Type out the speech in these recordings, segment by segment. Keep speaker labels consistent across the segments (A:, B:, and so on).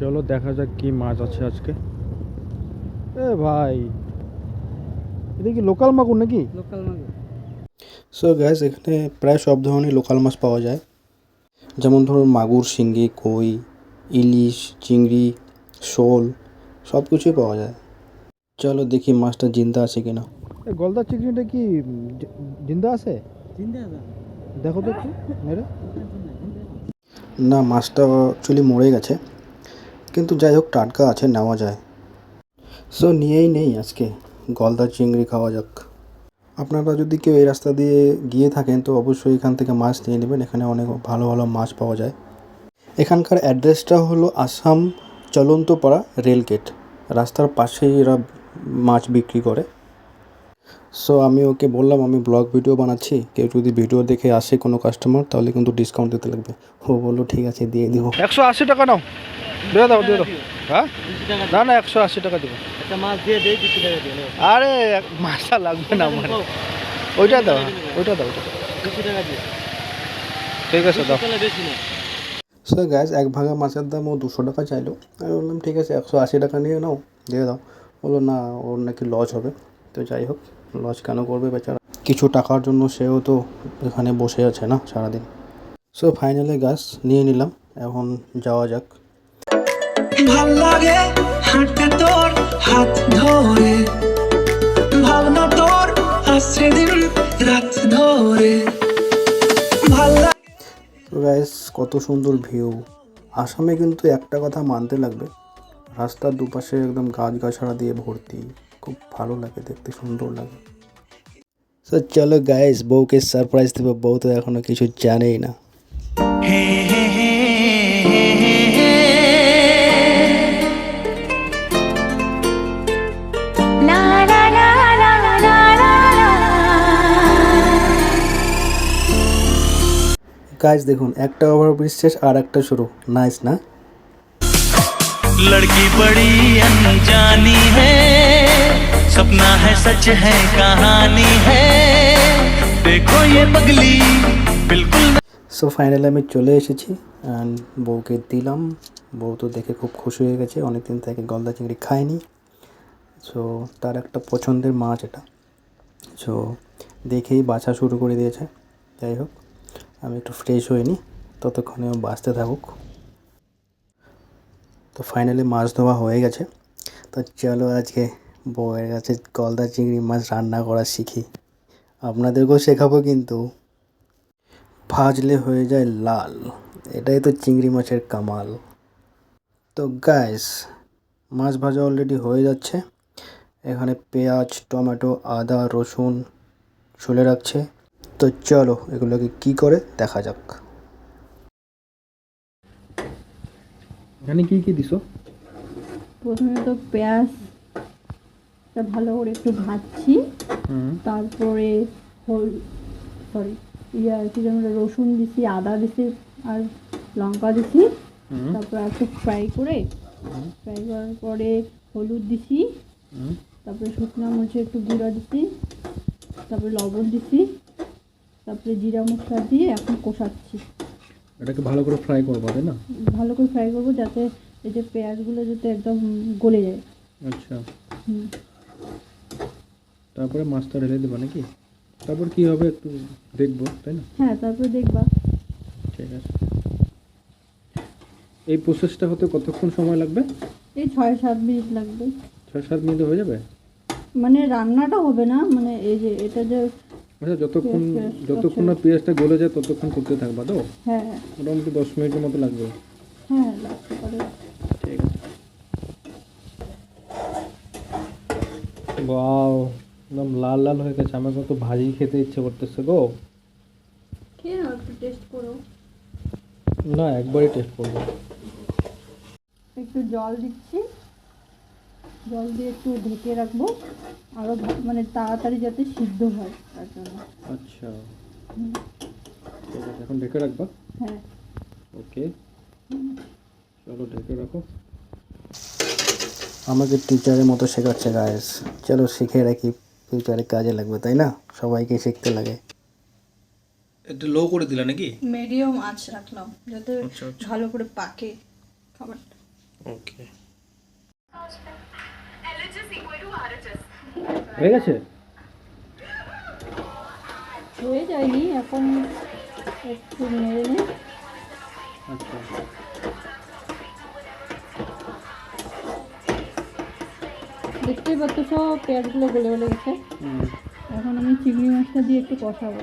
A: চলো দেখা যাক কি মাছ আছে আজকে। এ ভাই এটা কি লোকাল মাগুর নাকি?
B: লোকাল মাগুর।
C: সো গ্যাস এখানে প্রায় সব ধরনের লোকাল মাছ পাওয়া যায়। যেমন ধরুন মাগুর শিঙ্গি কই ইলিশ চিংড়ি শোল সব কিছুই পাওয়া যায়। চলো দেখি মাছটা জিন্দা আছে কিনা।
A: গলদা চিংড়িটা কি জিন্দা আছে? দেখো তো একটু মেরে।
C: না মাছটা অ্যাকচুয়ালি মরে গেছে। কিন্তু যাই হোক, টাটকা আছে, নেওয়া যায়। সো নিয়েই নেই আজকে। গলদা চিংড়ি খাওয়া যাক। আপনারা যদি কেউ এই রাস্তা দিয়ে গিয়ে থাকেন, তো অবশ্যই এখান থেকে মাছ নিয়ে নেবেন। এখানে অনেক ভালো ভালো মাছ পাওয়া যায়। এখানকার অ্যাড্রেসটা হলো আসাম চলন্তপাড়া রেলগেট। রাস্তার পাশেই এরা মাছ বিক্রি করে। সো আমি ওকে বললাম আমি ব্লগ ভিডিও বানাচ্ছি। কেউ যদি ভিডিও দেখে আসে কোনো কাস্টমার তাহলে কিন্তু ডিসকাউন্ট দিতে লাগবে। ও বলল ঠিক আছে দিয়ে দিব।
A: একশো আশি টাকা নাও। দিয়ে দাও দিয়ে দাও। হ্যাঁ? না না একশো আশি টাকা দেবো।
B: নাও।
A: আরে এক- মাছটা লাগবে না আমার। ওইটা দাও ওইটা দাও ওইটা ঠিক আছে দাও।
B: তাহলে বেশি না
C: সো গ্যাস এক ভাঙা মাছের দাম ও দুশো টাকা চাইলো। আমি বললাম ঠিক আছে একশো আশি টাকা নিয়ে নাও দিয়ে দাও। বলল না ওর নাকি লস হবে। তো যাই হোক। লস কেন করবে বেচারা? কিছু টাকার জন্য সেও তো এখানে বসে আছে না সারাদিন। সো ফাইনালি গাছ নিয়ে নিলাম। এখন যাওয়া যাক।
D: ভালো লাগে তোর হাত ধরে। ভাবনা তোর আসছে দিন রাত ধরে। ভালো
C: গ্যাস কত সুন্দর ভিউ আসামে কিন্তু একটা কথা মানতে লাগবে। রাস্তার দুপাশে একদম গাছগাছড়া দিয়ে ভর্তি। খুব ভালো লাগে দেখতে সুন্দর লাগে। তো চলো গাইস বউকে সারপ্রাইজ দেবো বউ তো এখনও কিছু জানেই না। গাইজ দেখুন একটা ওভারব্রিজ শেষ আর একটা শুরু। নাইস না?
E: লড়কি বড়ি অনজানি হ্যায় सपना है सच है कहानी है देखो ये पगली बिल्कुल
C: সো ফাইনালি আমি চলে এসেছি অ্যান্ড বউকে দিলাম বউ তো দেখে খুব খুশি হয়ে গেছে অনেকদিন থেকে গলদা চিংড়ি খায়নি সো তার একটা পছন্দের মাছ এটা সো দেখেই বাছা শুরু করে দিয়েছে যাই হোক আমি একটু ফ্রেশ হয়ে নিই ততক্ষণে ও বাঁচতে থাকুক তো ফাইনালি মাছ ধোয়া হয়ে গেছে তো চলো আজকে বউয়ের কাছে গলদা চিংড়ি মাছ রান্না করা শিখি। আপনাদেরকেও শেখাবো কিন্তু। ভাজলে হয়ে যায় লাল। এটাই তো চিংড়ি মাছের কামাল। তো গাইস মাছ ভাজা অলরেডি হয়ে যাচ্ছে। এখানে পেঁয়াজ টমেটো আদা রসুন ছুলে রাখছে। তো চলো এগুলোকে কি করে দেখা যাক।
A: এখানে কি কি দিছো?
F: প্রথমে তো পেঁয়াজটা ভালো করে একটু ভাজছি। তারপরে হল সরি ইয়া কি যেন রসুন দিছি আদা দিছি আর লঙ্কা দিছি। তারপর একটু ফ্রাই করে ফ্রাই করার পরে হলুদ দিছি। তারপরে শুকনো মরিচে একটু গুঁড়া দিছি। তারপরে লবণ দিছি। তারপরে জিরা মশলা দিয়ে এখন কষাচ্ছি।
A: এটাকে ভালো করে ফ্রাই করব তাই না?
F: ভালো করে ফ্রাই করব যাতে এই যে পেঁয়াজগুলো যাতে একদম গলে যায়।
A: আচ্ছা।
F: হুম।
A: তারপরে মাছটা ঢেলে দেবো নাকি? তারপর কি হবে একটু দেখব তাই না?
F: হ্যাঁ তারপরে দেখবা।
A: ঠিক আছে। এই প্রসেসটা হতে কতক্ষণ সময় লাগবে?
F: এই ছয় সাত মিনিট লাগবে।
A: ছয় সাত মিনিটে হয়ে যাবে?
F: মানে রান্নাটা হবে না? মানে এই যে এটা যে
A: আচ্ছা যতক্ষণ যতক্ষণ না পেঁয়াজটা গলে যায় ততক্ষণ করতে থাকবা তো?
F: হ্যাঁ।
A: মোটামুটি দশ মিনিটের মতো লাগবে।
F: হ্যাঁ লাগতে পারে।
A: বাও একদম লাল লাল হয়ে গেছে। আমার কত ভাজি খেতে ইচ্ছে করতেছে গো।
F: খেয়ে নাও একটু টেস্ট করো।
A: না একবারই টেস্ট করব।
F: একটু জল দিচ্ছি। জল দিয়ে একটু ঢেকে রাখব। আরও মানে তাড়াতাড়ি যাতে সিদ্ধ হয় তার জন্য।
A: আচ্ছা। ঠিক আছে এখন ঢেকে রাখবা?
F: হ্যাঁ।
A: ওকে চলো ঢেকে রাখো।
C: আমাকে টিচারের মতো শেখাচ্ছে গায়েস চলো শিখে রাখি। ফিউচারে কাজে লাগবে তাই না? সবাইকে শিখতে লাগে।
A: এটা লো করে দিলা নাকি?
G: মিডিয়াম আঁচ রাখলাম যাতে
A: আচ্ছা আচ্ছা।
G: ভালো করে পাকে খাবারটা
C: ওকে
A: হয়ে গেছে?
F: হয়ে যায়নি এখন একটু নেড়ে নে।
A: আচ্ছা।
F: দেখতেই পাচ্ছ সব পেঁয়াজগুলো গলে গলে গেছে। এখন আমি চিংড়ি মাছটা দিয়ে একটু কষাবো।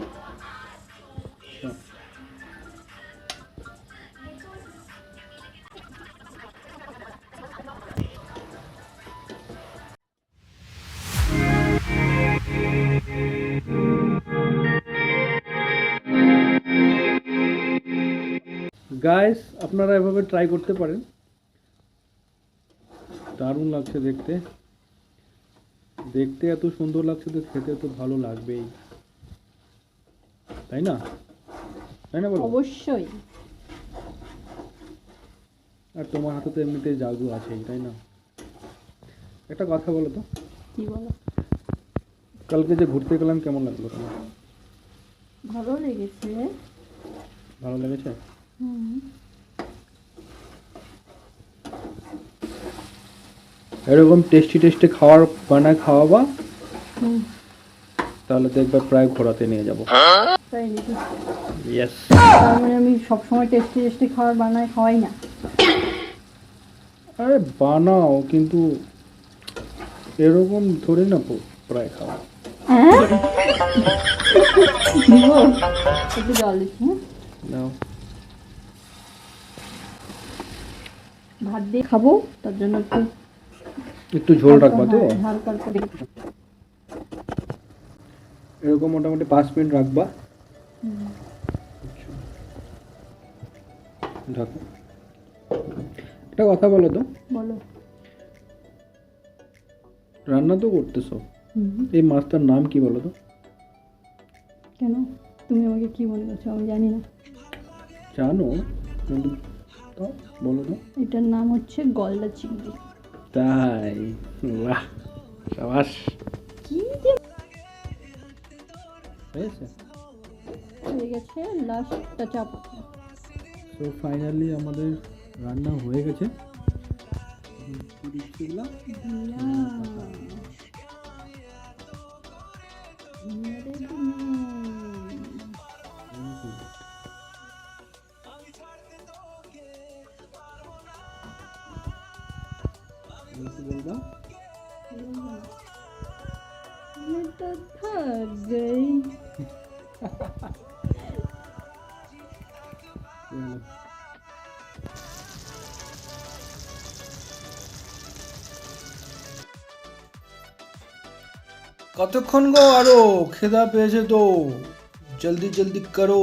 A: গাইস আপনারা এভাবে ট্রাই করতে পারেন। দারুণ লাগছে দেখতে। দেখতে এত সুন্দর লাগছে তো খেতে তো ভালো লাগবেই। তাই না? তাই না বলো?
F: অবশ্যই।
A: আর তোমার হাতে তো এমনিতে জাদু আছেই তাই না? একটা কথা বলো তো।
F: কি বলো?
A: কালকে যে ঘুরতে গেলাম কেমন লাগল তোমার?
F: ভালো লেগেছে।
A: ভালো লেগেছে?
F: হুম।
A: এরকম টেস্টি টেস্টি খাওয়ার বানায় খাওয়াবা। তাহলে দেখবে প্রায় ঘোরাতে নিয়ে যাব।
F: তাই নাকি?
A: ইয়েস
F: তার মানে আমি সবসময় টেস্টি টেস্টি খাবার বানাই খাওয়াই না।
A: আরে বানাও কিন্তু এরকম ধরে না প- প্রায় খাওয়া।
F: হ্যাঁ? একটু জল দিচ্ছি হ্যাঁ?
A: নাও।
F: ভাত দিয়ে খাব তার জন্য একটু
A: একটু ঝোল রাখবা তো?
F: হ্যাঁ,
A: এরকম মোটামুটি পাঁচ মিনিট রাখবা। ঢাকো একটা কথা বলো তো।
F: বলো।
A: রান্না তো করতেছো। এই মাছটার নাম কি বলো তো?
F: কেন? তুমি আমাকে কি মনে করছ আমি জানি না।
A: জানো বলো তো।
F: এটার নাম হচ্ছে গলদা চিংড়ি।
A: তাই বাহ সাবাস। হয়েছে?
F: হয়ে গেছে লাস্ট টাচ আপ
A: তো ফাইনালি আমাদের রান্না হয়ে গেছে। এখন কি দিচ্ছি এগুলা? এগুলো কি বলবা?
F: मैं तो थक गई
A: এগুলো।
C: কতক্ষণ গো আরো খেদা পেয়েছে তো জলদি জলদি করো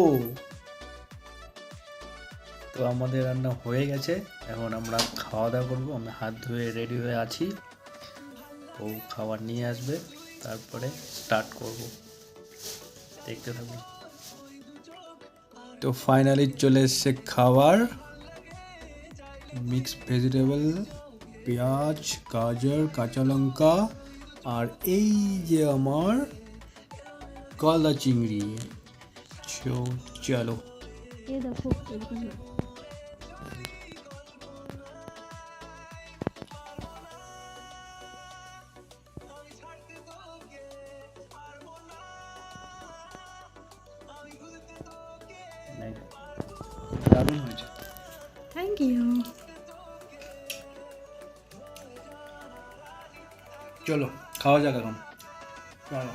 C: তো আমাদের রান্না হয়ে গেছে এখন আমরা খাওয়া দাওয়া করবো আমি হাত ধুয়ে রেডি হয়ে আছি ও খাবার নিয়ে আসবে তারপরে স্টার্ট করব দেখতে থাকুন তো ফাইনালি চলে এসছে খাবার মিক্স ভেজিটেবল পেঁয়াজ গাজর কাঁচা লঙ্কা আর এই যে আমার গলদা চিংড়ি চো চলো
F: ये देखो
C: দারুণ হয়েছে।
F: থ্যাংক ইউ
C: চলো খাওয়া যাক এখন। চলো